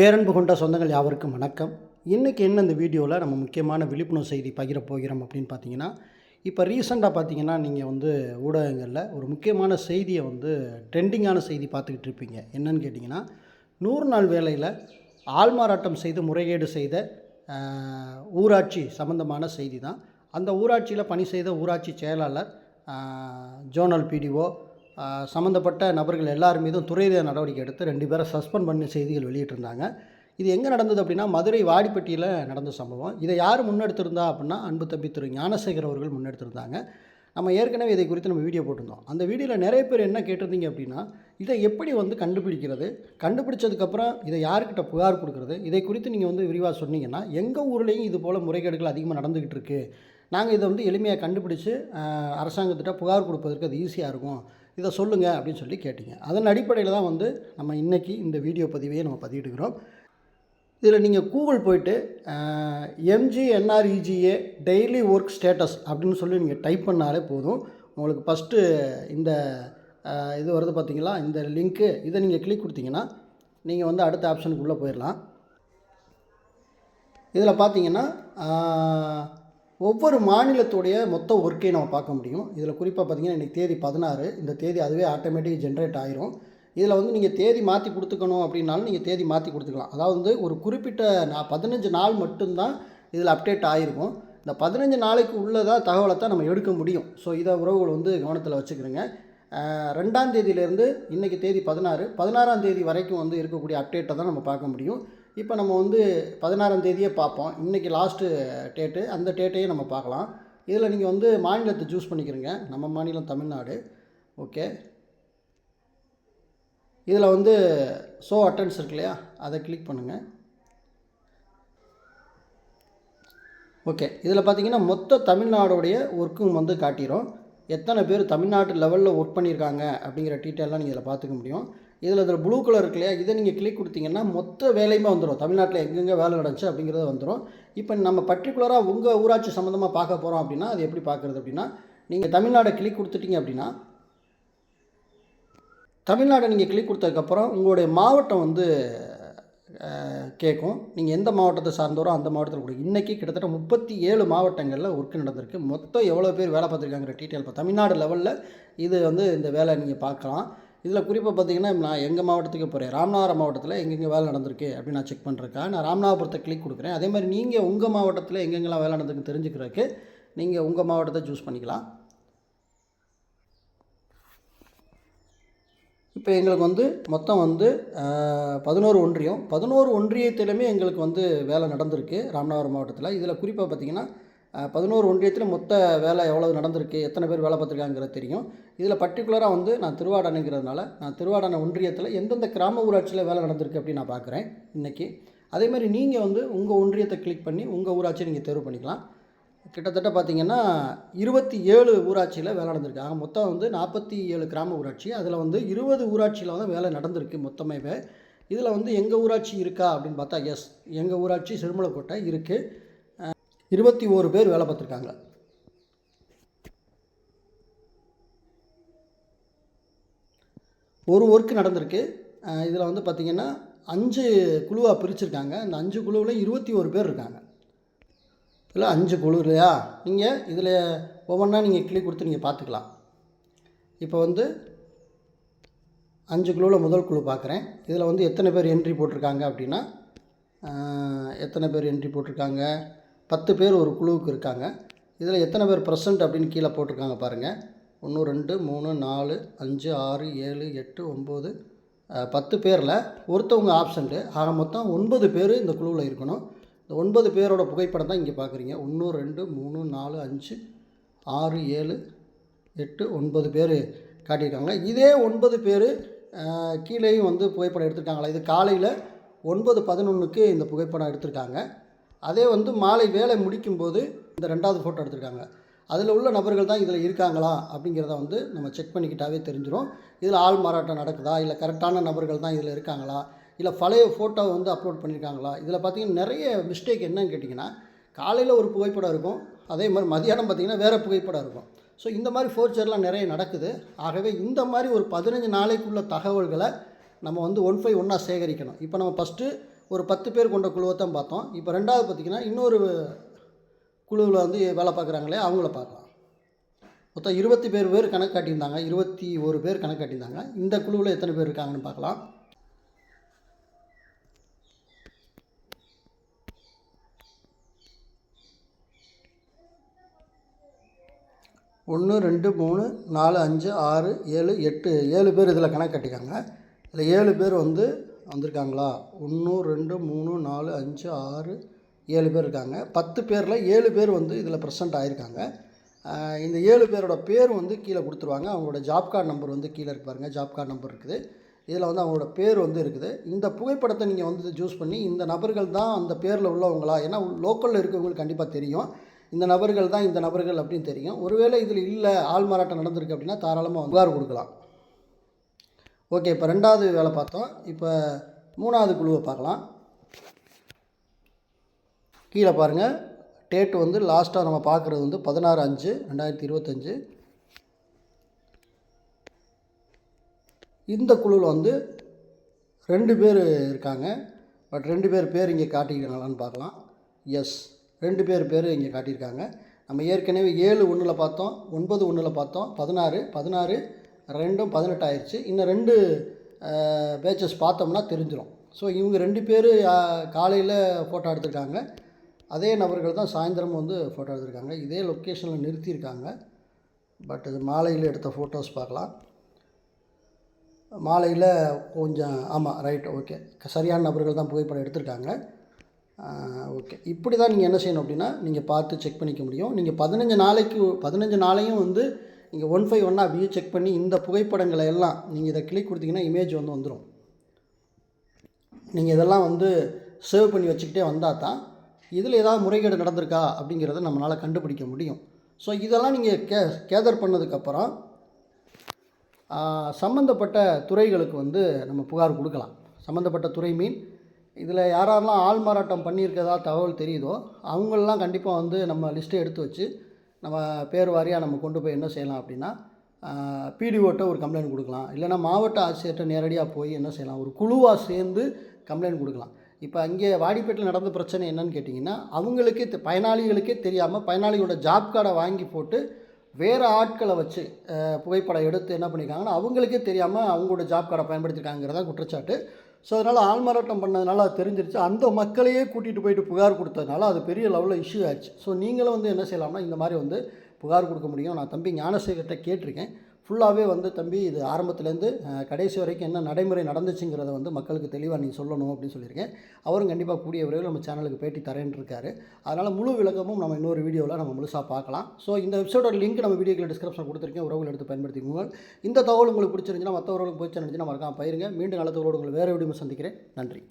பேரன்பு கொண்ட சொந்தங்கள் யாவருக்கும் வணக்கம். இன்றைக்கி என்ன இந்த வீடியோவில் நம்ம முக்கியமான விழிப்புணர்வு செய்தி பகிர போகிறோம் அப்படின்னு பார்த்தீங்கன்னா இப்போ ரீசெண்டாக பார்த்தீங்கன்னா நீங்கள் வந்து ஊடகங்களில் ஒரு முக்கியமான செய்தியை வந்து ட்ரெண்டிங்கான செய்தி பார்த்துக்கிட்டு இருப்பீங்க. என்னன்னு கேட்டிங்கன்னா நூறு நாள் வேலையில் ஆள்மாறாட்டம் செய்து முறைகேடு செய்த ஊராட்சி சம்பந்தமான செய்தி தான். அந்த ஊராட்சியில் பணி செய்த ஊராட்சி செயலாளர் ஜோனல் பிடிஓ சம்மந்தப்பட்ட நபர்கள் எல்லார் மீதும் துறை நடவடிக்கை எடுத்து ரெண்டு பேரை சஸ்பெண்ட் பண்ணி செய்திகள் வெளியிட்டிருந்தாங்க. இது எங்கே நடந்தது அப்படின்னா மதுரை வாடிப்பட்டியில் நடந்த சம்பவம். இதை யார் முன்னெடுத்திருந்தா அப்படின்னா அன்பு தம்பி திரு ஞானசேகர் அவர்கள் முன்னெடுத்திருந்தாங்க. நம்ம ஏற்கனவே இதை குறித்து நம்ம வீடியோ போட்டிருந்தோம். அந்த வீடியோவில் நிறைய பேர் என்ன கேட்டிருந்தீங்க அப்படின்னா இதை எப்படி வந்து கண்டுபிடிக்கிறது? கண்டுபிடிச்சதுக்கப்புறம் இதை யார்கிட்ட புகார் கொடுக்குறது? இதை குறித்து நீங்கள் வந்து விரிவாக சொன்னீங்கன்னா எங்கள் ஊர்லேயும் இது போல் முறைகேடுகள் அதிகமாக நடந்துக்கிட்டு இருக்குது நாங்கள் இதை வந்து எளிமையாக கண்டுபிடிச்சு அரசாங்கத்திட்ட புகார் கொடுப்பதற்கு அது ஈஸியாக இருக்கும். இதை சொல்லுங்கள் அப்படின்னு சொல்லி கேட்டீங்க. அதன் அடிப்படையில் தான் வந்து நம்ம இன்றைக்கி இந்த வீடியோ பதிவையே நம்ம பதிவிடுகிறோம். இதில் நீங்கள் கூகுள் போயிட்டு எம்ஜிஎன்ஆர்இஜிஏ டெய்லி ஒர்க் ஸ்டேட்டஸ் அப்படின்னு சொல்லி நீங்கள் டைப் பண்ணாலே போதும். உங்களுக்கு ஃபஸ்ட்டு இந்த இது வருது பார்த்தீங்களா இந்த லிங்க்கு இதை நீங்கள் கிளிக் கொடுத்தீங்கன்னா நீங்கள் வந்து அடுத்த ஆப்ஷனுக்குள்ளே போயிடலாம். இதில் பார்த்தீங்கன்னா ஒவ்வொரு மாநிலத்துடைய மொத்த ஒர்க்கையும் நம்ம பார்க்க முடியும். இதில் குறிப்பாக பார்த்தீங்கன்னா இன்றைக்கி தேதி பதினாறு. இந்த தேதி அதுவே ஆட்டோமேட்டிக் ஜென்ரேட் ஆயிரும். இதில் வந்து நீங்கள் தேதி மாற்றி கொடுத்துக்கணும் அப்படின்னாலும் நீங்கள் தேதி மாற்றி கொடுத்துக்கலாம். அதாவது வந்து ஒரு குறிப்பிட்ட நான் பதினஞ்சு நாள் மட்டும்தான் இதில் அப்டேட் ஆகிருக்கும் இந்த பதினஞ்சு நாளைக்கு உள்ளதாக தகவலை தான் நம்ம எடுக்க முடியும். ஸோ இதை உறவுகள் வந்து கவனத்தில் வச்சுக்கிறோங்க. ரெண்டாம் தேதியிலேருந்து இன்றைக்கி தேதி பதினாறு. பதினாறாம் தேதி வரைக்கும் வந்து இருக்கக்கூடிய அப்டேட்டை தான் நம்ம பார்க்க முடியும். இப்போ நம்ம வந்து பதினாறாம் தேதியே பார்ப்போம். இன்றைக்கி லாஸ்ட்டு டேட்டு அந்த டேட்டையே நம்ம பார்க்கலாம். இதில் நீங்கள் வந்து மாநிலத்தை சூஸ் பண்ணிக்கிறீங்க. நம்ம மாநிலம் தமிழ்நாடு. ஓகே இதில் வந்து ஷோ அட்டன்ஸ் இருக்கு இல்லையா? அதை கிளிக் பண்ணுங்கள் ஓகே இதில் பார்த்தீங்கன்னா மொத்த தமிழ்நாடுடைய ஒர்க்கும் வந்து காட்டிடும் எத்தனை பேர் தமிழ்நாட்டு லெவலில் ஒர்க் பண்ணியிருக்காங்க அப்படிங்கிற டீட்டெயிலாம் நீங்கள் இதில் பார்த்துக்க முடியும். இதில் இதில் ப்ளூ கலர் இருக்கு இல்லையா இதை நீங்கள் கிளிக் கொடுத்தீங்கன்னா மொத்த வேலையுமே வந்துடும் தமிழ்நாட்டில் எங்கெங்கே வேலை நடந்துச்சு அப்படிங்கிறது வந்துடும் இப்போ நம்ம பர்டிகுலராக உங்கள் ஊராட்சி சம்மந்தமாக பார்க்க போகிறோம் அப்படின்னா அது எப்படி பார்க்குறது அப்படின்னா நீங்கள் தமிழ்நாடை கிளிக் கொடுத்துட்டீங்க அப்படின்னா தமிழ்நாடை நீங்கள் கிளிக் கொடுத்ததுக்கப்புறம் உங்களுடைய மாவட்டம் வந்து கேட்கும். நீங்கள் எந்த மாவட்டத்தை சார்ந்தவரோ அந்த மாவட்டத்தில் கொடுக்கும் இன்றைக்கி கிட்டத்தட்ட முப்பத்தி ஏழு மாவட்டங்களில் ஒர்க் நடந்திருக்கு. மொத்தம் எவ்வளோ பேர் வேலை பார்த்துருக்காங்கிற டீட்டெயில் இப்போ தமிழ்நாடு லெவலில் இது வந்து இந்த வேலை நீங்கள் பார்க்கலாம். இதில் குறிப்பாக பார்த்தீங்கன்னா நான் எங்கள் மாவட்டத்துக்கு போகிறேன். ராமநாதபுரம் மாவட்டத்தில் எங்கெங்கே வேலை நடந்திருக்கு அப்படின்னு நான் செக் பண்ணுறேக்கா நான் ராமநாதபுரத்தை கிளிக் கொடுக்குறேன். அதே மாதிரி நீங்கள் உங்கள் மாவட்டத்தில் எங்கெங்கெல்லாம் வேலை நடந்திருக்குன்னு தெரிஞ்சுக்கிறதுக்கு நீங்கள் உங்கள் மாவட்டத்தை சூஸ் பண்ணிக்கலாம். இப்போ எங்களுக்கு வந்து மொத்தம் வந்து பதினோரு ஒன்றியம். பதினோரு ஒன்றியத்திலுமே எங்களுக்கு வந்து வேலை நடந்திருக்கு ராமநாதபுரம் மாவட்டத்தில். இதில் குறிப்பாக பார்த்தீங்கன்னா பதினோரு ஒன்றியத்தில் மொத்த வேலை எவ்வளவு நடந்திருக்கு எத்தனை பேர் வேலை பார்த்துருக்காங்கிறது தெரியும். இதில் பர்டிகுலராக வந்து நான் திருவாடனைங்கிறதுனால நான் திருவாடனை ஒன்றியத்தில் எந்தெந்த கிராம ஊராட்சியில் வேலை நடந்திருக்கு அப்படின்னு நான் பார்க்குறேன் இன்றைக்கி அதே மாதிரி நீங்கள் வந்து உங்கள் ஒன்றியத்தை கிளிக் பண்ணி உங்கள் ஊராட்சியை நீங்கள் தேர்வு பண்ணிக்கலாம். கிட்டத்தட்ட பார்த்திங்கன்னா இருபத்தி ஏழு ஊராட்சியில் வேலை நடந்திருக்கு. மொத்தம் வந்து நாற்பத்தி ஏழு கிராம ஊராட்சி. அதில் வந்து இருபது ஊராட்சியில் வந்து வேலை நடந்திருக்கு மொத்தமாகவே இதில் வந்து எங்கள் ஊராட்சி இருக்கா அப்படின்னு பார்த்தா எஸ் எங்கள் ஊராட்சி சிறுமலைக்கோட்டை இருக்குது இருபத்தி ஓரு பேர் வேலை பார்த்துருக்காங்க. ஒரு ஒர்க் நடந்திருக்கு. இதில் வந்து பார்த்திங்கன்னா அஞ்சு குழுவாக பிரிச்சுருக்காங்க. அந்த அஞ்சு குழுவில் இருபத்தி ஒரு பேர் இருக்காங்க. இதில் அஞ்சு குழு இல்லையா? நீங்கள் இதில் ஒவ்வொன்றா நீங்கள் கிளிக் கொடுத்து நீங்கள் பார்த்துக்கலாம் இப்போ வந்து அஞ்சு குழுவில் முதல் குழு பார்க்குறேன் இதில் வந்து எத்தனை பேர் என்ட்ரி போட்டிருக்காங்க அப்படின்னா எத்தனை பேர் என்ட்ரி போட்டிருக்காங்க? பத்து பேர் ஒரு குழுவுக்கு இருக்காங்க. இதில் எத்தனை பேர் ப்ரெசன்ட் அப்படின்னு கீழே போட்டிருக்காங்க பாருங்கள் ஒன்று ரெண்டு மூணு நாலு அஞ்சு ஆறு ஏழு எட்டு ஒம்பது பத்து பேரில் ஒருத்தவங்க ஆப்சண்ட்டு ஆக மொத்தம் ஒன்பது பேர் இந்த குழுவில் இருக்கணும். இந்த ஒன்பது பேரோட புகைப்படம் தான் இங்கே பார்க்குறீங்க. ஒன்று ரெண்டு மூணு நாலு அஞ்சு ஆறு ஏழு எட்டு ஒன்பது பேர் காட்டியிருக்காங்க. இதே ஒன்பது பேர் கீழேயும் வந்து புகைப்படம் எடுத்திருக்காங்களா? இது காலையில் ஒன்பது பதினொன்றுக்கு இந்த புகைப்படம் எடுத்திருக்காங்க. அதே வந்து மாலை வேலை முடிக்கும்போது இந்த ரெண்டாவது ஃபோட்டோ எடுத்திருக்காங்க. அதில் உள்ள நபர்கள் தான் இதில் இருக்காங்களா அப்படிங்கிறத வந்து நம்ம செக் பண்ணிக்கிட்டாவே தெரிஞ்சிடும் இதில் ஆள் மாறாட்டம் நடக்குதா? இல்லை கரெக்டான நபர்கள் தான் இதில் இருக்காங்களா? இல்லை பழைய ஃபோட்டோ வந்து அப்லோட் பண்ணியிருக்காங்களா இதில் பார்த்தீங்கன்னா நிறைய மிஸ்டேக் என்னன்னு கேட்டிங்கன்னா காலையில் ஒரு புகைப்படம் இருக்கும். அதே மாதிரி மதியானம் பார்த்திங்கன்னா வேறு புகைப்படம் இருக்கும். ஸோ இந்த மாதிரி ஃபோர்ச்சர்லாம் நிறைய நடக்குது. ஆகவே இந்த மாதிரி ஒரு பதினஞ்சு நாளைக்குள்ள தகவல்களை நம்ம வந்து ஒன் ஃபை ஒன்றா சேகரிக்கணும். இப்போ நம்ம ஃபஸ்ட்டு ஒரு பத்து பேர் கொண்ட குழுவை தான் பார்த்தோம். இப்போ ரெண்டாவது பார்த்திங்கன்னா இன்னொரு குழுவில் வந்து வேலை பார்க்குறாங்களே அவங்கள பார்க்கலாம். மொத்தம் இருபத்தி பேர் பேர் கணக்கு காட்டியிருந்தாங்க. இருபத்தி ஒரு பேர் கணக்கு காட்டியிருந்தாங்க. இந்த குழுவில் எத்தனை பேர் இருக்காங்கன்னு பார்க்கலாம். ஒன்று ரெண்டு மூணு நாலு அஞ்சு ஆறு ஏழு எட்டு ஏழு பேர் இதில் கணக்கு கட்டிக்காங்க இதில் ஏழு பேர் வந்து வந்திருக்காங்களா? ஒன்று ரெண்டு மூணு நாலு அஞ்சு ஆறு ஏழு பேர் இருக்காங்க. பத்து பேரில் ஏழு பேர் வந்து இதில் ப்ரெசென்ட் ஆகியிருக்காங்க இந்த ஏழு பேரோட பேர் வந்து கீழே கொடுத்துருவாங்க. அவங்களோட ஜாப் கார்டு நம்பர் வந்து கீழே இருப்பாருங்க ஜாப் கார்டு நம்பர் இருக்குது. இதில் வந்து அவங்களோட பேர் வந்து இருக்குது. இந்த புகைப்படத்தை நீங்கள் வந்து சூஸ் பண்ணி இந்த நபர்கள் தான் அந்த பேரில் உள்ளவங்களா? ஏன்னா லோக்கலில் இருக்கவங்களுக்கு கண்டிப்பாக தெரியும். இந்த நபர்கள் தான் இந்த நபர்கள் அப்படின்னு தெரியும். ஒருவேளை இதில் இல்லை ஆள் மாறாட்டம் நடந்திருக்கு அப்படின்னா தாராளமாக புகார் கொடுக்கலாம். ஓகே இப்போ ரெண்டாவது வேலை பார்த்தோம். இப்போ மூணாவது குழுவை பார்க்கலாம். கீழே பாருங்கள் டேட் வந்து லாஸ்ட்டாக நம்ம பார்க்குறது வந்து பதினாறு அஞ்சு ரெண்டாயிரத்தி இருபத்தஞ்சு. இந்த குழுவில் வந்து ரெண்டு பேர் இருக்காங்க. பட் ரெண்டு பேர் பேர் இங்கே காட்டியிருக்காங்களான்னு பார்க்கலாம். எஸ் ரெண்டு பேர் பேர் இங்கே காட்டியிருக்காங்க. நம்ம ஏற்கனவே ஏழு ஒன்றில் பார்த்தோம் ஒன்பது ஒன்றில் பார்த்தோம் பதினாறு பதினாறு ரெண்டும் பதினெட்டு ஆயிடுச்சு இன்னும் ரெண்டு பேச்சஸ் பார்த்தோம்னா தெரிஞ்சிடும் ஸோ இவங்க ரெண்டு பேர் காலையில் ஃபோட்டோ எடுத்திருக்காங்க. அதே நபர்கள் தான் சாயந்தரம் வந்து ஃபோட்டோ எடுத்திருக்காங்க. இதே லொக்கேஷனில் நிறுத்தியிருக்காங்க. பட் இது மாலையில் எடுத்த ஃபோட்டோஸ் பார்க்கலாம். மாலையில் கொஞ்சம் ஆமாம் ரைட் ஓகே சரியான நபர்கள் தான் புகைப்படம் எடுத்திருக்காங்க. ஓகே இப்படி தான் நீங்கள் என்ன செய்யணும் அப்படின்னா நீங்கள் பார்த்து செக் பண்ணிக்க முடியும். நீங்கள் பதினஞ்சு நாளைக்கு பதினஞ்சு நாளையும் வந்து நீங்கள் ஒன் ஃபைவ் ஒன்னாக வியூ செக் பண்ணி இந்த புகைப்படங்களை எல்லாம் நீங்கள் இதை கிளிக் கொடுத்தீங்கன்னா இமேஜ் வந்து வந்துடும் நீங்கள் இதெல்லாம் வந்து சேவ் பண்ணி வச்சுக்கிட்டே வந்தால் தான் இதில் ஏதாவது முறைகேடு நடந்திருக்கா அப்படிங்கிறத நம்மளால் கண்டுபிடிக்க முடியும். ஸோ இதெல்லாம் நீங்கள் கே கேதர் பண்ணதுக்கப்புறம் சம்மந்தப்பட்ட துறைகளுக்கு வந்து நம்ம புகார் கொடுக்கலாம். சம்மந்தப்பட்ட துறை மீன் இதில் யாரெல்லாம் ஆள் மாறாட்டம் பண்ணியிருக்கதா தகவல் தெரியுதோ அவங்களெலாம் கண்டிப்பாக வந்து நம்ம லிஸ்ட்டை எடுத்து வச்சு நம்ம பேர் வாரியாக நம்ம கொண்டு போய் என்ன செய்யலாம் அப்படின்னா பிடிஓட்ட ஒரு கம்ப்ளைண்ட் கொடுக்கலாம். இல்லைனா மாவட்ட ஆட்சியர்கிட்ட நேரடியாக போய் என்ன செய்யலாம்? ஒரு குழுவாக சேர்ந்து கம்ப்ளைண்ட் கொடுக்கலாம். இப்போ அங்கே வாடிப்பேட்டில் நடந்த பிரச்சனை என்னன்னு கேட்டிங்கன்னா அவங்களுக்கே தெ- பயனாளிகளுக்கே தெரியாமல் பயனாளியோட ஜாப் கார்டை வாங்கி போட்டு வேறு ஆட்களை வச்சு புகைப்படம் எடுத்து என்ன பண்ணியிருக்காங்கன்னா அவங்களுக்கே தெரியாமல் அவங்களோட ஜாப் கார்டை பயன்படுத்தியிருக்காங்கிறதா குற்றச்சாட்டு. ஸோ அதனால் ஆள்மாறாட்டம் பண்ணதுனால அது தெரிஞ்சிருச்சு. அந்த மக்களையே கூட்டிகிட்டு போயிட்டு புகார் கொடுத்ததுனால அது பெரிய லெவலில் இஷ்யூ ஆச்சு ஸோ நீங்களும் வந்து என்ன செய்யலாம்னா இந்த மாதிரி வந்து புகார் கொடுக்க முடியும். நான் தம்பி ஞானசேகர்கிட்ட கேட்டிருக்கேன். ஃபுல்லாகவே வந்து தம்பி இது ஆரம்பத்துலேருந்து கடைசி வரைக்கும் என்ன நடைமுறை நடந்துச்சுங்கிறத வந்து மக்களுக்கு தெளிவாக நீ சொல்லணும் அப்படின்னு சொல்லியிருக்கேன். அவரும் கண்டிப்பாக கூடிய விரைவில் நம்ம சேனலுக்கு பேட்டி தரேன்ட்ருக்காரு அதனால் முழு விளக்கமும் நம்ம இன்னொரு வீடியோவில் நம்ம முழுசாக பார்க்கலாம். ஸோ இந்த வெப்சைட்டோட லிங்க் நம்ம வீடியோக்கில் டிஸ்கிரிப்ஷன் கொடுத்துருக்கேன். உறவுகள் எடுத்து பயன்படுத்திக்கோங்க. இந்த தகவல் உங்களுக்கு பிடிச்சிருந்துச்சுன்னா மற்றவர்களுக்கு போய் நினச்சுன்னா மறக்காம பயிருங்க மீண்டும் நல்ல தகவலோடு உங்களை வேறு வீடியோ சந்திக்கிறேன். நன்றி.